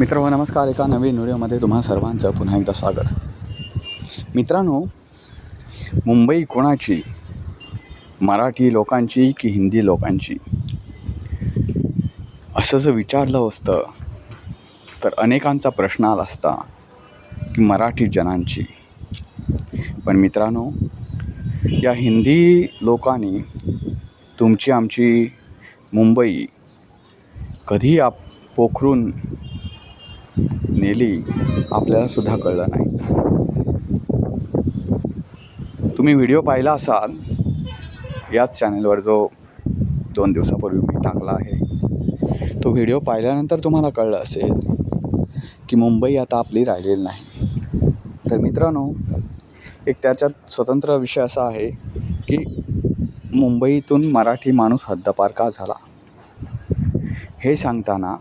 मित्र नमस्कार. एका नवीन व्हिडिओमध्ये तुम्हा सर्वांचं पुन्हा एकदा स्वागत. मित्रांनो मुंबई कोणाची? मराठी लोकांची की हिंदी लोकांची? असं जर विचारलं असतं तर अनेकांचा प्रश्न आला असता की मराठी जनांची. पण मित्रांनो या हिंदी लोकांनी तुमची आमची मुंबई कधी आप पोखरून नेली आपल्याला सुद्धा कळलं नाही. तुम्ही व्हिडिओ पाहिला असाल याच चॅनलवर जो दोन दिवसापूर्वी मी टाकला आहे तो व्हिडिओ पाहिल्यानंतर तुम्हाला कळलं असेल की मुंबई आता आपली राहिलेली नाही. तर मित्रांनो एक त्याच्यात स्वतंत्र विषय असा आहे की मुंबईतून मराठी माणूस हद्दपार का झाला? हे सांगताना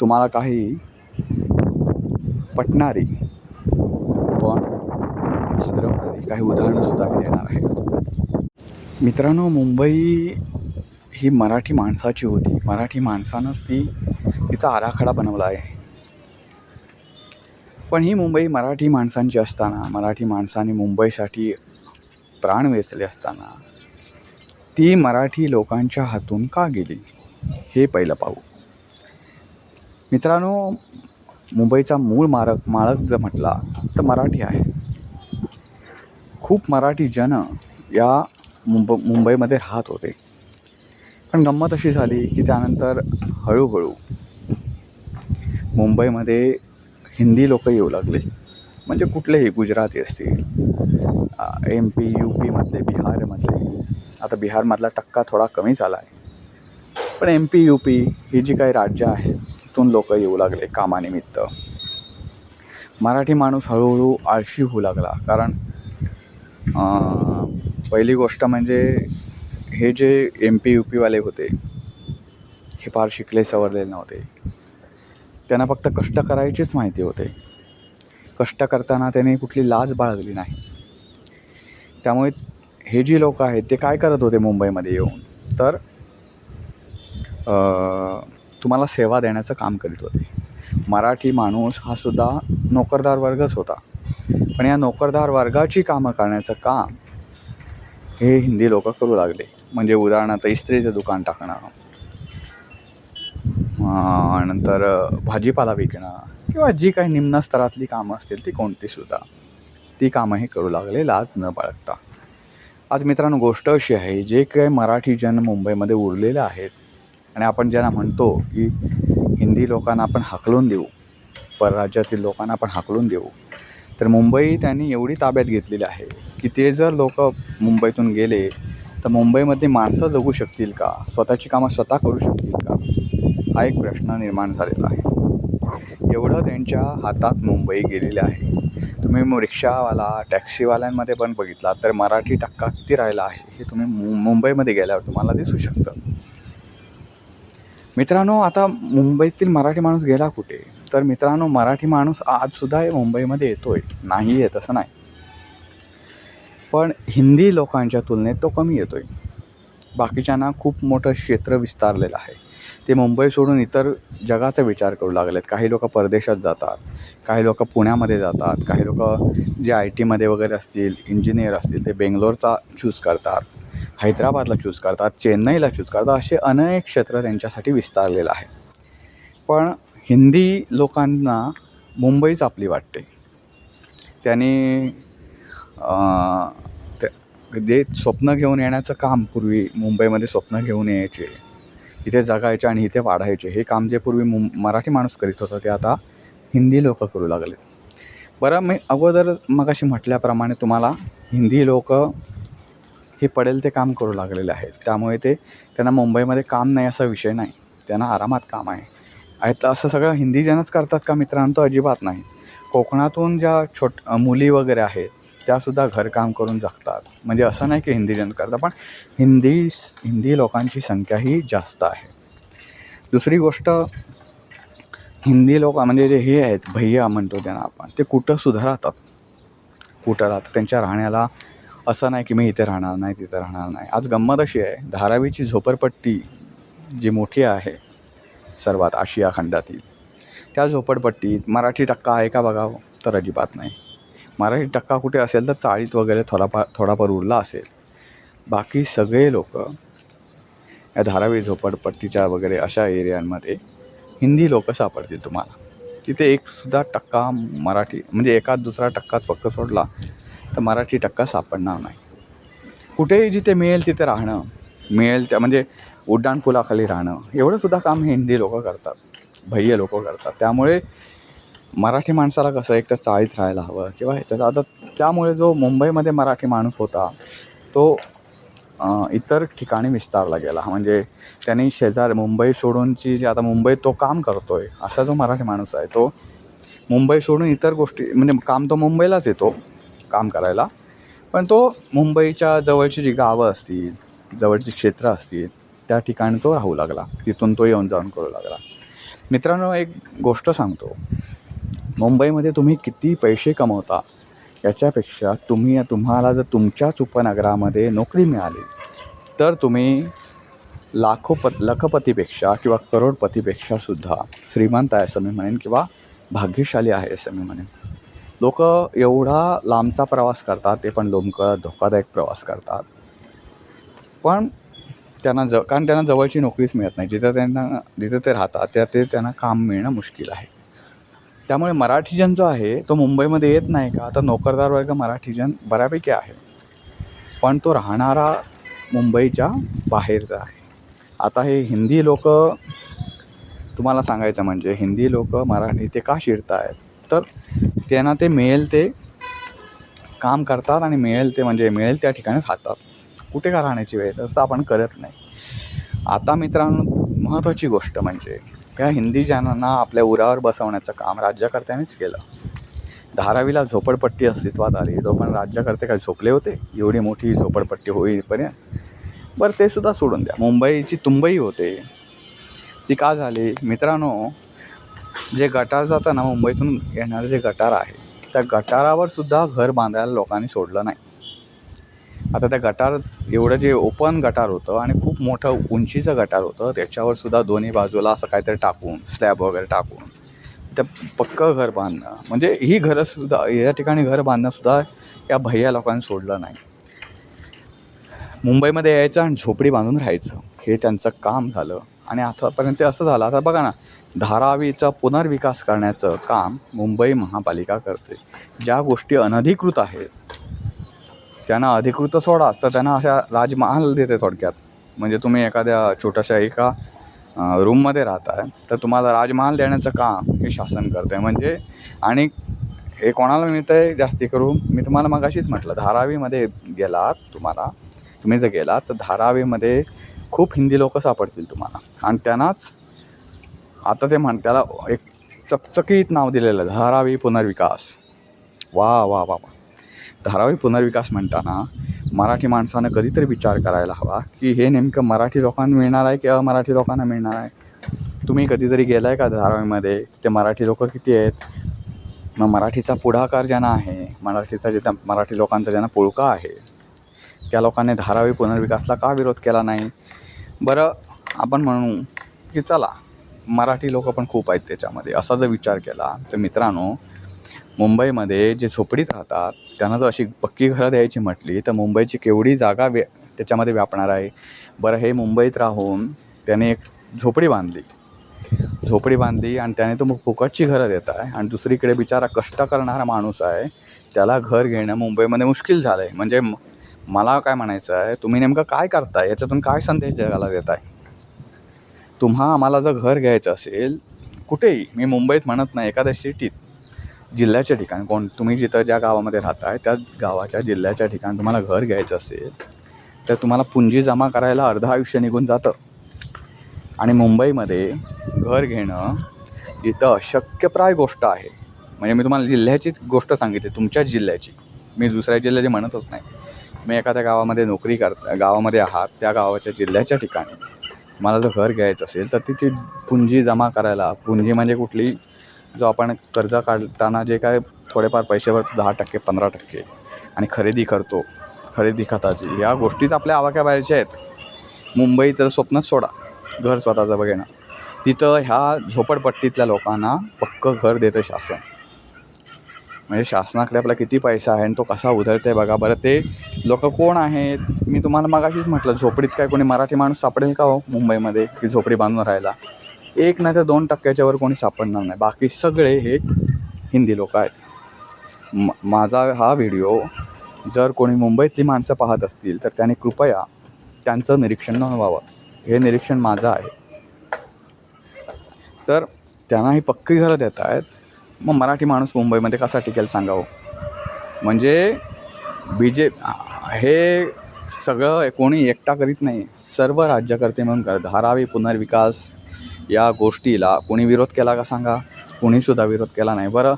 तुम्हाला काही पटणारी. पण हादरवणारी काही उदाहरणंसुद्धा मी देणार आहे. मित्रांनो मुंबई ही मराठी माणसाची होती. मराठी माणसानंच ती तिचा आराखडा बनवला आहे. पण ही मुंबई मराठी माणसांची असताना मराठी माणसाने मुंबईसाठी प्राण वेचले असताना ती मराठी लोकांच्या हातून का गेली? हे पहिलं पाहू मित्रांनो मुंबईचा मूळ मारक माळक जर म्हटला तर मराठी आहे. खूप मराठी जन या मुंब मुंबईमध्ये राहत होते. पण गंमत अशी झाली की त्यानंतर हळूहळू मुंबईमध्ये हिंदी लोक येऊ लागले. म्हणजे कुठलेही गुजराती असतील एम पी यू पीमधले बिहारमधले. आता बिहारमधला टक्का थोडा कमी झाला आहे. पण एम पी यू पी ही जी काही राज्य आहेत तिथून लोक येऊ लागले कामानिमित्त. मराठी माणूस हळूहळू आळशी होऊ लागला. कारण पहिली गोष्ट म्हणजे हे जे एम पी यू पीवाले होते हे फार शिकले सवरलेले नव्हते. त्यांना फक्त कष्ट करायचीच माहिती होते. कष्ट करताना त्याने कुठली लाज बाळगली नाही. त्यामुळे हे जी लोक आहेत ते काय करत होते मुंबईमध्ये येऊन? तर तुम्हाला सेवा देण्याचं काम करीत होते. मराठी माणूस हा सुद्धा नोकरदार वर्गच होता. पण या नोकरदार वर्गाची कामं करण्याचं काम हे हिंदी लोक करू लागले. म्हणजे उदाहरणार्थ इस्त्रीचं दुकान टाकणं नंतर भाजीपाला विकणं किंवा जी काही निम्न स्तरातली कामं असतील ती कोणतीसुद्धा ती कामं हे करू लागले लाज न बाळगता. आज मित्रांनो गोष्ट अशी आहे जे काही मराठी जन मुंबईमध्ये उरलेले आहेत आणि आपण ज्यांना म्हणतो की हिंदी लोकांना आपण हाकलून देऊ परराज्यातील लोकांना आपण हाकलून देऊ तर मुंबई त्यांनी एवढी ताब्यात घेतलेली आहे की ते जर लोक मुंबईतून गेले तर मुंबईमध्ये माणसं जगू शकतील का? स्वतःची कामं स्वतः करू शकतील का? हा एक प्रश्न निर्माण झालेला आहे. एवढं त्यांच्या हातात मुंबई गेलेली आहे. तुम्ही मग रिक्षावाला टॅक्सीवाल्यांमध्ये पण बघितला तर मराठी टक्का किती राहिला आहे. हे तुम्ही मु मुंबईमध्ये गेल्यावर तुम्हाला दिसू शकतं. मित्रांनो आता मुंबईतील मराठी माणूस गेला कुठे? तर मित्रांनो मराठी माणूस आजसुद्धा मुंबईमध्ये मुंबईमध्ये येतोय. नाही आहे तसं नाही. पण हिंदी लोकांच्या तुलनेत तो कमी येतोय. बाकीच्यांना खूप मोठं क्षेत्र विस्तारलेलं आहे. ते मुंबई सोडून इतर जगाचा विचार करू लागलेत. काही लोक परदेशात जातात काही लोक पुण्यामध्ये जातात काही लोक जे आय टीमध्ये वगैरे असतील इंजिनियर असतील ते बेंगलोरचा चूज करतात. हैदराबादला चूज करतात चेन्नईला चूज करतात असे अनेक क्षेत्र त्यांच्यासाठी विस्तारलेलं आहे. पण हिंदी लोकांना मुंबईच आपली वाटते. त्याने जे स्वप्न घेऊन येण्याचं काम पूर्वी मुंबईमध्ये स्वप्न घेऊन यायचे इथे जगायचे आणि इथे वाढायचे हे काम जे पूर्वी मुं मराठी माणूस करीत होतं ते आता हिंदी लोक करू लागले बरं मी अगोदर मगाशी म्हटल्याप्रमाणे तुम्हाला हिंदी लोक हे पडेल ते काम करू लागलेले आहेत. त्यामुळे ते त्यांना मुंबईमध्ये काम नाही असा विषय नाही. त्यांना आरामात काम आहे. आहेत असं सगळं हिंदी जनच करतात का मित्रांनो? तो अजिबात नाही. कोकणातून ज्या छोट मुली वगैरे आहेत त्यासुद्धा घरकाम करून जगतात. म्हणजे असं नाही की हिंदी जन करतात पण हिंदी हिंदी लोकांची संख्या ही जास्त आहे. दुसरी गोष्ट हिंदी लोक म्हणजे जे हे आहेत भैया म्हणतो त्यांना आपण ते कुठं सुद्धा राहतात कुठं राहतात? त्यांच्या राहण्याला असं नाही की मी इथे राहणार नाही तिथं राहणार नाही. आज गंमत अशी आहे धारावीची झोपडपट्टी जी मोठी आहे सर्वात आशिया खंडातील त्या झोपडपट्टीत मराठी टक्का आहे का बघावं? तर अजिबात नाही. मराठी टक्का कुठे असेल तर चाळीत वगैरे थोडाफार थोडाफार उरला असेल. बाकी सगळे लोक या धारावी झोपडपट्टीच्या वगैरे अशा एरियांमध्ये हिंदी लोक सापडतील तुम्हाला. तिथे एकसुद्धा टक्का मराठी म्हणजे एकाच दुसरा टक्काच फक्त सोडला तर मराठी टक्का सापडणार नाही. कुठेही जिथे मिळेल तिथे राहणं मिळेल त्या म्हणजे उड्डाणपुलाखाली राहणं एवढंसुद्धा काम हे हिंदी लोक करतात भय्य लोक करतात. त्यामुळे मराठी माणसाला कसं एक तर चाळीत राहायला हवं किंवा ह्याच्यात आता त्यामुळे जो मुंबईमध्ये मराठी माणूस होता तो इतर ठिकाणी विस्तारला गेला. म्हणजे त्यांनी शेजार मुंबई सोडूनची जी आता मुंबईत तो काम करतो आहे असा जो मराठी माणूस आहे तो मुंबई सोडून इतर गोष्टी म्हणजे काम तो मुंबईलाच येतो. काम करायला. पण तो मुंबईच्या जवळची जी गावं असतील जवळची क्षेत्र असतील त्या ठिकाणी तो राहू लागला. तिथून तो येऊन जाऊन करू लागला. मित्रांनो एक गोष्ट सांगतो. मुंबईमध्ये तुम्ही किती पैसे कमवता याच्यापेक्षा तुम्ही तुम्हाला जर तुमच्याच उपनगरामध्ये नोकरी मिळाली तर तुम्ही लाखोपत लखपतीपेक्षा किंवा करोडपतीपेक्षा सुद्धा श्रीमंत आहे असं मी म्हणेन किंवा भाग्यशाली आहे असं मी म्हणेन. लोक एवढा लांबचा प्रवास करतात ते पण लोमकळत धोकादायक प्रवास करतात. पण त्यांना ज कारण त्यांना जवळची नोकरीच मिळत नाही. जिथं त्यांना जिथं ते राहतात त्या ते त्यांना काम मिळणं मुश्किल आहे. त्यामुळे मराठीजन जो आहे तो मुंबईमध्ये येत नाही का? तर नोकरदार वर्ग मराठीजन बऱ्यापैकी आहे. पण तो राहणारा मुंबईच्या बाहेरचा आहे. आता हे हिंदी लोक तुम्हाला सांगायचं म्हणजे हिंदी लोक मराठी ते का शिरत आहेत तर त्यांना ते मिळेल ते काम करतात आणि मिळेल ते म्हणजे मिळेल त्या ठिकाणी राहतात. कुठे का राहण्याची वेळ? तसं आपण करत नाही. आता मित्रांनो महत्त्वाची गोष्ट म्हणजे या हिंदी जनांना आपल्या उरावर बसवण्याचं काम राज्यकर्त्यांनीच केलं. धारावीला झोपडपट्टी अस्तित्वात आली. तो पण राज्यकर्ते काय झोपले होते? एवढी मोठी झोपडपट्टी होईपर्यंत. बरं ते सुद्धा सोडून द्या. मुंबईची तुंबई होते. ती का झाली? मित्रांनो जे गटार जातं ना मुंबईतून येणारं जे गटार आहे त्या गटारावर सुद्धा घर बांधायला लोकांनी सोडलं नाही. आता त्या गटार एवढं जे ओपन गटार होतं आणि खूप मोठं उंचीचं गटार होतं त्याच्यावर सुद्धा दोन्ही बाजूला असं काहीतरी टाकून स्लॅब वगैरे टाकून त्या पक्कं घर बांधणं. म्हणजे ही घरंसुद्धा या ठिकाणी घर बांधणंसुद्धा या भैया लोकांनी सोडलं नाही. मुंबईमध्ये यायचं आणि झोपडी बांधून राहायचं हे त्यांचं काम झालं. आणि आतापर्यंत असं झालं. आता बघा ना धारावीचा पुनर्विकास करण्याचं काम मुंबई महापालिका करते. ज्या गोष्टी अनधिकृत आहेत त्यांना अधिकृत सोडाच तर त्यांना अशा राजमहाल देते थोडक्यात. म्हणजे तुम्ही एखाद्या छोट्याशा एका रूममध्ये राहताय तर तुम्हाला राजमहाल देण्याचं काम हे शासन करतं. आहे म्हणजे आणि हे कोणाला मिळतं आहे जास्ती करून मी तुम्हाला मग अशीच म्हटलं धारावीमध्ये गेलात तुम्हाला तुम्ही जर गेलात तर धारावीमध्ये खूप हिंदी लोक सापडतील तुम्हाला. आणि त्यांनाच आता ते म्हण त्याला एक चकचकीत नाव दिलेलं आहे धारावी पुनर्विकास. वा वा वा वा. धारावी पुनर्विकास म्हणताना मराठी माणसानं कधीतरी विचार करायला हवा की हे नेमकं मराठी लोकांना मिळणार आहे की अमराठी लोकांना मिळणार आहे? तुम्ही कधीतरी गेलाय का धारावीमध्ये? तिथे मराठी लोक किती आहेत? मग मराठीचा पुढाकार ज्यांना आहे मराठीचा जिथं मराठी लोकांचा ज्यांना पुळका आहे त्या लोकांनी धारावी पुनर्विकासला का विरोध केला नाही? बरं आपण म्हणू की चला मराठी लोक पण खूप आहेत त्याच्यामध्ये. असा जर विचार केला तर मित्रांनो मुंबईमध्ये जे झोपडीत राहतात त्यांना जर अशी पक्की घरं द्यायची म्हटली तर मुंबईची केवढी जागा व्य त्याच्यामध्ये व्यापणार आहे. बरं हे मुंबईत राहून त्याने एक झोपडी बांधली. झोपडी बांधली आणि त्याने तो मग फुकटची घरं देत आहे. आणि दुसरीकडे बिचारा कष्ट करणारा माणूस आहे. त्याला घर घेणं मुंबईमध्ये मुश्किल झालं आहे म्हणजे मला काय म्हणायचं आहे तुम्ही नेमकं काय करताय? याच्यातून काय संदेश जगाला देत आहे तुम्हा आम्हाला जर घर घ्यायचं असेल कुठेही मी मुंबईत म्हणत नाही एखाद्या सिटीत जिल्ह्याच्या ठिकाणी कोण तुम्ही जिथं ज्या गावामध्ये राहताय त्या गावाच्या जिल्ह्याच्या ठिकाणी तुम्हाला घर घ्यायचं असेल तर तुम्हाला पुंजी जमा करायला अर्ध आयुष्य निघून जातं. आणि मुंबईमध्ये घर घेणं जिथं अशक्यप्राय गोष्ट आहे. म्हणजे मी तुम्हाला जिल्ह्याचीच गोष्ट सांगितली तुमच्याच जिल्ह्याची. मी दुसऱ्या जिल्ह्याची म्हणतच नाही. मी एखाद्या गावामध्ये नोकरी करता गावामध्ये आहात त्या गावाच्या जिल्ह्याच्या ठिकाणी मला जर घर घ्यायचं असेल तर तिची पुंजी जमा करायला पुंजी म्हणजे कुठली जो आपण कर्ज काढताना जे काय थोडेफार पैसे भरतो दहा टक्के पंधरा टक्के आणि खरेदी करतो खरेदी खताची या गोष्टीच आपल्या आवाक्याबाहेरच्या आहेत. मुंबईचं स्वप्नच सोडा घर स्वतःचं बघणं तिथं ह्या झोपडपट्टीतल्या लोकांना पक्कं घर देतं शासन. म्हणजे शासनाकडे आपला किती पैसा आहे आणि तो कसा उधळते बघा. बरं ते लोक कोण आहेत? मी तुम्हाला मगाशीच म्हटलं झोपडीत काय कोणी मराठी माणूस सापडेल का हो मुंबईमध्ये की झोपडी बांधून राहायला? एक नाही तर दोन टक्क्याच्यावर कोणी सापडणार नाही. बाकी सगळे हे हिंदी लोक आहेत. म माझा हा व्हिडिओ जर कोणी मुंबईतली माणसं पाहत असतील तर त्याने कृपया त्यांचं निरीक्षण नोंदवावं हे निरीक्षण माझं आहे. तर त्यांना ही पक्की घरं देत आहेत मग मराठी माणूस मुंबईमध्ये कसा टिकेल सांगावं? म्हणजे बी जे हे सगळं कोणी एकटा करीत नाही. सर्व राज्यकर्ते म्हणून करत. धारावी पुनर्विकास या गोष्टीला कोणी विरोध केला का सांगा? कोणीसुद्धा विरोध केला नाही. बरं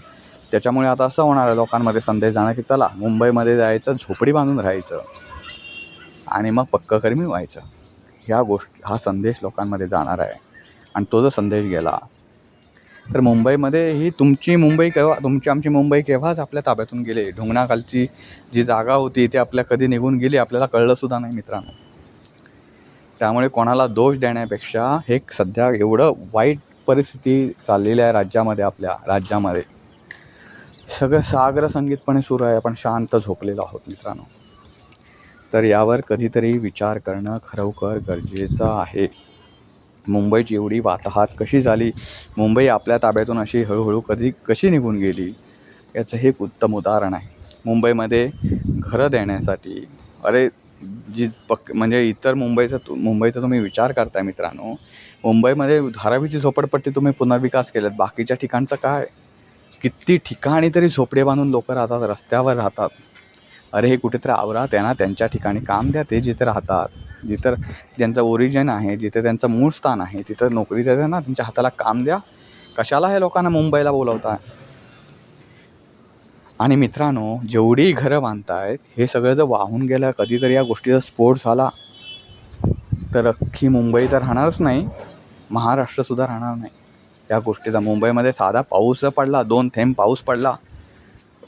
त्याच्यामुळे आता असं होणार आहे लोकांमध्ये संदेश जाणं की चला मुंबईमध्ये जायचं झोपडी बांधून राहायचं आणि मग पक्क कर्मी व्हायचं ह्या गोष्ट हा संदेश लोकांमध्ये जाणार आहे. आणि तो जर संदेश गेला तर मुंबईमध्ये ही तुमची मुंबई केव्हा तुमची आमची मुंबई केव्हाच आपल्या ताब्यातून गेली? ढुंगणाखालची जी जागा होती ती आपल्या कधी निघून गेली? आपल्याला कळलंसुद्धा नाही मित्रांनो. त्यामुळे कोणाला दोष देण्यापेक्षा हे सध्या एवढं वाईट परिस्थिती चाललेली आहे राज्यामध्ये आपल्या राज्यामध्ये. सगळं सागर संगीतपणे सुरू आहे आपण शांत झोपलेलो आहोत मित्रांनो. तर यावर कधीतरी विचार करणं खरोखर गरजेचं आहे. मुंबईची एवढी वाताहात कशी झाली? मुंबई आपल्या ताब्यातून अशी हळूहळू कधी कशी निघून गेली? याचं हे एक उत्तम उदाहरण आहे. मुंबईमध्ये घरं देण्यासाठी अरे जी पक् म्हणजे इतर मुंबईचा तु मुंबईचा तुम्ही विचार करताय मित्रांनो मुंबईमध्ये धारावीची झोपडपट्टी तुम्ही पुनर्विकास केल्यात. बाकीच्या ठिकाणचं काय? किती ठिकाणी तरी झोपडे बांधून लोक राहतात रस्त्यावर राहतात. अरे हे कुठेतरी आवरा त्यांना त्यांच्या ठिकाणी काम द्या ते जिथे राहतात जिथं त्यांचं ओरिजिन आहे जिथे त्यांचं मूळ स्थान आहे तिथं नोकरी द्या ना त्यांच्या हाताला काम द्या. कशाला हे लोकांना मुंबईला बोलवता आणि मित्रांनो जेवढी घरं बांधतायत हे सगळं जर वाहून गेलं कधीतरी या गोष्टीचा स्फोट झाला तर अख्खी मुंबई तर राहणारच नाही महाराष्ट्रसुद्धा राहणार नाही. या गोष्टीचा मुंबईमध्ये साधा पाऊस जर पडला दोन थेंब पाऊस पडला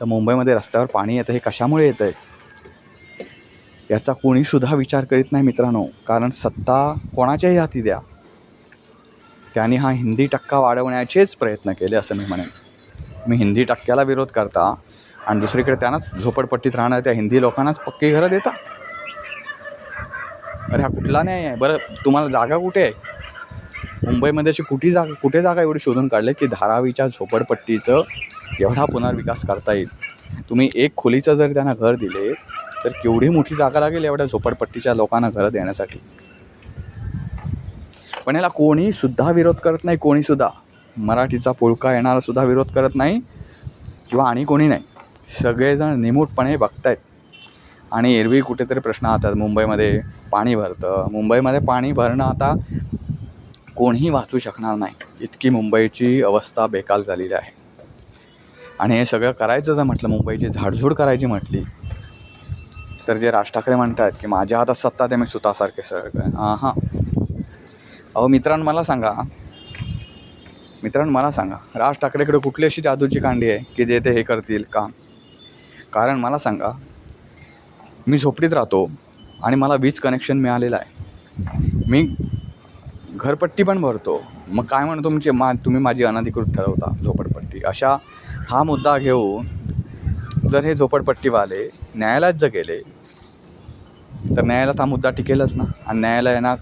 तर मुंबईमध्ये रस्त्यावर पाणी येतं हे कशामुळे येतं आहे याचा कोणीसुद्धा विचार करीत नाही मित्रांनो कारण सत्ता कोणाच्याही हाती द्या. त्यांनी हा हिंदी टक्का वाढवण्याचेच प्रयत्न केले असं मी म्हणेन. मी हिंदी टक्क्याला विरोध करता आणि दुसरीकडे त्यांनाच झोपडपट्टीत राहणार त्या हिंदी लोकांनाच पक्की घरं देता? अरे हा कुठला नाही आहे? बरं तुम्हाला जागा कुठे आहे? मुंबईमध्ये अशी कुठे जागा कुठे जागा एवढी शोधून काढले की धारावीच्या झोपडपट्टीचं एवढा पुनर्विकास करता येईल? तुम्ही एक खोलीचं जर त्यांना घर दिले तर केवढी मोठी जागा लागेल एवढ्या झोपडपट्टीच्या लोकांना घरं देण्यासाठी? पण याला कोणीसुद्धा विरोध करत नाही कोणीसुद्धा मराठीचा पोळका येणारासुद्धा विरोध करत नाही किंवा आणि कोणी नाही. सगळेजण निमूटपणे बघतायत. आणि एरवी कुठेतरी प्रश्न आता मुंबईमध्ये पाणी भरतं. मुंबईमध्ये पाणी भरणं आता कोणीही वाचू शकणार नाही. इतकी मुंबईची अवस्था बेकाल झालेली आहे. आणि हे सगळं करायचं जर म्हटलं मुंबईची झाडझूड करायची म्हटली तर जे राज ठाकरे म्हणतात की माझ्या हातात सत्ता ते मी सुतासारखे सगळं हां हां अहो मित्रांनो मला सांगा. मित्रांनो मला सांगा. राज ठाकरेकडे कुठली अशी जादूची कांडी आहे की जे ते हे करतील काम कारण मला सांगा मी झोपडीत राहतो आणि मला वीज कनेक्शन मिळालेलं आहे. मी घरपट्टी पण भरतो. मग काय म्हणतो तुमची? मा तुम्ही माझी अनधिकृत ठरवता झोपडपट्टी. अशा हा मुद्दा घेऊन जर हे झोपडपट्टीवाले न्यायालयात जर गेले तर न्यायालयात हा मुद्दा टिकेलच ना? आणि न्यायालयानं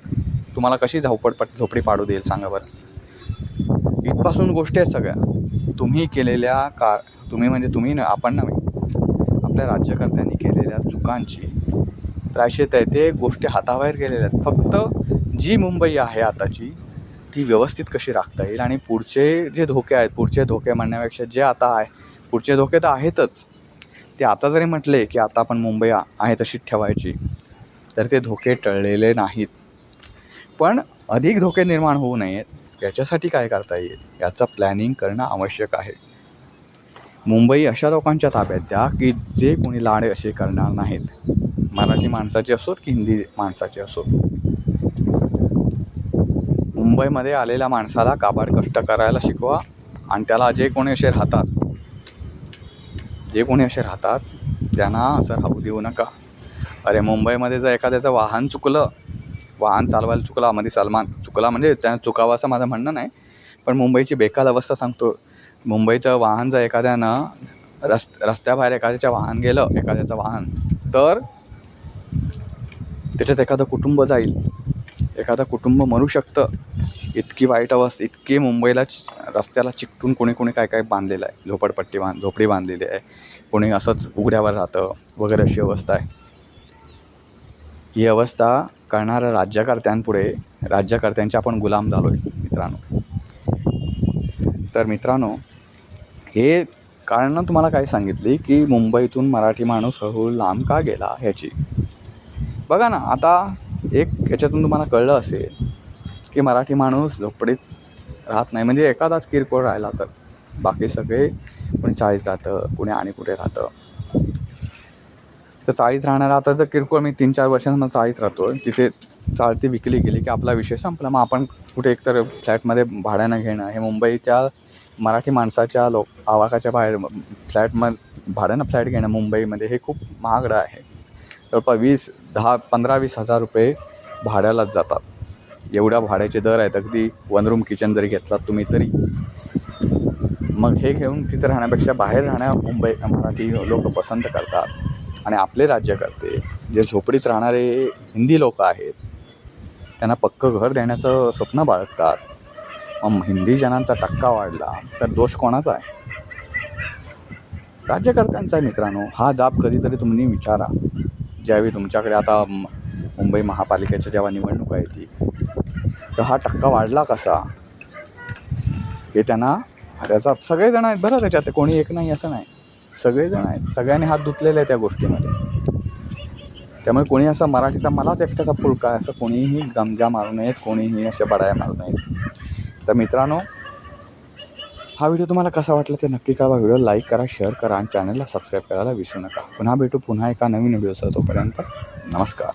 तुम्हाला कशी झोपडपट्टी झोपडी पाडू देईल सांगा बरं? इथपासून गोष्टी आहेत सगळ्या. तुम्ही केलेल्या का तुम्ही म्हणजे तुम्ही न आपण नव्हे. आपल्या राज्यकर्त्यांनी केलेल्या चुकांची प्रायश्चित आहे ते गोष्टी हाताबाहेर गेलेल्या आहेत. फक्त जी मुंबई आहे आताची ती व्यवस्थित कशी राखता येईल? आणि पुढचे जे धोके आहेत पुढचे धोके म्हणण्यापेक्षा जे आता आहे पुढचे धोके तर आहेतच. ते आता जरी म्हटले की आता आपण मुंबई आहे तशीच ठेवायची तर ते धोके टळलेले नाहीत. पण अधिक धोके निर्माण होऊ नयेत याच्यासाठी काय करता येईल? याचं प्लॅनिंग करणं आवश्यक आहे. मुंबई अशा लोकांच्या ताब्यात द्या की जे कोणी लाड असे करणार नाहीत. मराठी माणसाचे असोत की हिंदी माणसाचे असोत? मुंबईमध्ये आलेल्या माणसाला काबाड कष्ट करायला शिकवा आणि त्याला जे कोणी असे राहतात जे कोणी असे राहतात त्यांना असं राहू देऊ नका. अरे मुंबईमध्ये जर एखाद्याचं वाहन चुकलं वाहन चालवायला चुकला मध्ये सलमान चुकला म्हणजे त्यानं चुकावं असं माझं म्हणणं नाही पण मुंबईची बेकार अवस्था सांगतो. मुंबईचं वाहन जर एखाद्यानं रस् रस्त्याबाहेर एखाद्याचं वाहन गेलं एखाद्याचं वाहन तर त्याच्यात एखादं कुटुंब जाईल. एखादं कुटुंब मरू शकतं. इतकी वाईट अवस्था इतकी मुंबईला चि- रस्त्याला चिकटून कोणी कोणी काय काय बांधलेलं आहे. झोपडपट्टी बांध झोपडी बांधलेली आहे. कोणी असंच उघड्यावर राहतं वगैरे अशी अवस्था आहे. ही अवस्था करणाऱ्या राज्यकर्त्यांपुढे राज्यकर्त्यांचे आपण गुलाम झालो आहे मित्रांनो. तर मित्रांनो हे कारणं तुम्हाला काय सांगितली की मुंबईतून मराठी माणूस हळूहळू लांब का गेला ह्याची? बघा ना आता एक याच्यातून तुम्हाला कळलं असेल की मराठी माणूस झोपडीत राहत नाही. म्हणजे एखादाच किरकोळ राहिला तर. बाकी सगळे कोणी चाळीत राहतं कोणी आणि कुठे राहतं. तर चाळीत राहणारा आता तर किरकोळ मी तीन चार वर्षांमध्ये चाळीत राहतो तिथे चाळती विकली गेली की आपला विषय संपला. मग आपण कुठे एकतर फ्लॅटमध्ये भाड्यानं घेणं हे मुंबईच्या मराठी माणसाच्या लोक आवाकाच्या बाहेर फ्लॅट मग भाड्यानं फ्लॅट घेणं मुंबईमध्ये हे खूप महागडं आहे. जवळपास वीस दहा पंधरा वीस हजार रुपये भाड्यालाच जातात. एवढ्या भाड्याचे दर आहेत. अगदी वन रूम किचन जरी घेतलात तुम्ही तरी. मग हे घेऊन तिथे राहण्यापेक्षा बाहेर राहण्या मुंबई मराठी लोक पसंत करतात. आणि आपले राज्यकर्ते जे झोपडीत राहणारे हिंदी लोक आहेत त्यांना पक्कं घर देण्याचं स्वप्न बाळगतात. मग हिंदी जणांचा टक्का वाढला तर दोष कोणाचा आहे? राज्यकर्त्यांचा आहे मित्रांनो. हा जाब कधीतरी तुम्ही विचारा. ज्यावेळी तुमच्याकडे आता मुंबई महापालिकेच्या जेव्हा निवडणुका येतील तर हा टक्का वाढला कसा? हे त्यांना त्याचा सगळेजण आहेत बरं त्याच्यात कोणी एक नाही असं नाही. सगळेजण आहेत. सगळ्यांनी हात धुतलेले आहे त्या गोष्टीमध्ये. त्यामुळे कोणी असं मराठीचा मलाच एकट्याचा फुलका आहे असं कोणीही गमजा मारू नयेत कोणीही अशा बडाया मारू नयेत. तर मित्रांनो हा व्हिडिओ तुम्हाला कसा वाटला ते नक्की कळवा. व्हिडिओ लाईक करा शेअर करा आणि चॅनलला सबस्क्राईब करायला विसरू नका. पुन्हा भेटू पुन्हा एका नवीन व्हिडिओसह तोपर्यंत नमस्कार.